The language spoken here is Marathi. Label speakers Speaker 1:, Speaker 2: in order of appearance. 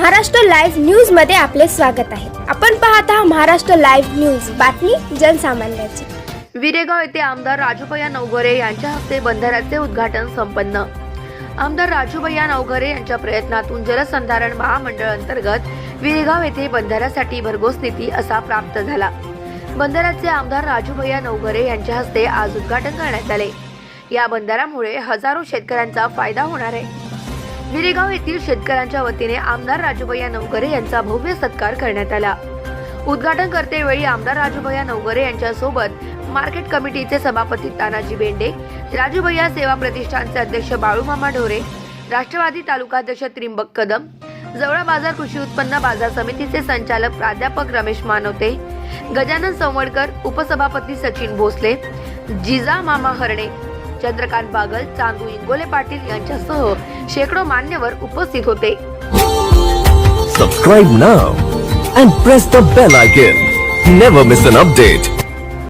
Speaker 1: महाराष्ट्र लाईव्ह न्यूजमध्ये आपले स्वागत आहे. आपण पाहत आहात महाराष्ट्र लाईव्ह न्यूज. बातमी जनसामान्याची.
Speaker 2: विरेगाव येथे आमदार राजूभैया नवघरे यांच्या हस्ते बंधाऱ्याचे उद्घाटन संपन्न. आमदार राजूभैया नवघरे यांच्या प्रयत्नातून जलसंधारण महामंडळ अंतर्गत विरेगाव येथे बंधाऱ्यासाठी भरघोस निधी असा प्राप्त झाला. बंधाऱ्याचे आमदार राजूभैया नवघरे यांच्या हस्ते आज उद्घाटन करण्यात आले. या बंधाऱ्यामुळे हजारो शेतकऱ्यांचा फायदा होणार आहे. विरेगाव येथील शेतकऱ्यांच्या वतीने आमदार राजूभैया नवगरे यांचा भव्य सत्कार करण्यात आला. उद्घाटन करतेवेळी आमदार राजूभैया नवगरे यांच्या सोबत मार्केट कमिटीचे सभापती तानाजी बेंडे राजूभैया सेवा प्रतिष्ठानचे अध्यक्ष बाळूमामा ढोरे राष्ट्रवादी तालुकाध्यक्ष त्रिंबक कदम जवळा बाजार कृषी उत्पन्न बाजार समितीचे संचालक प्राध्यापक रमेश मानवते गजानन संवडकर उपसभापती सचिन भोसले जिजा मामा हरणे चंद्रकांत बागल चांदू इंगोले पाटील यांच्यासह शेकडो मान्यवर उपस्थित होते.
Speaker 3: सबस्क्राईब ना and press the bell icon never miss an update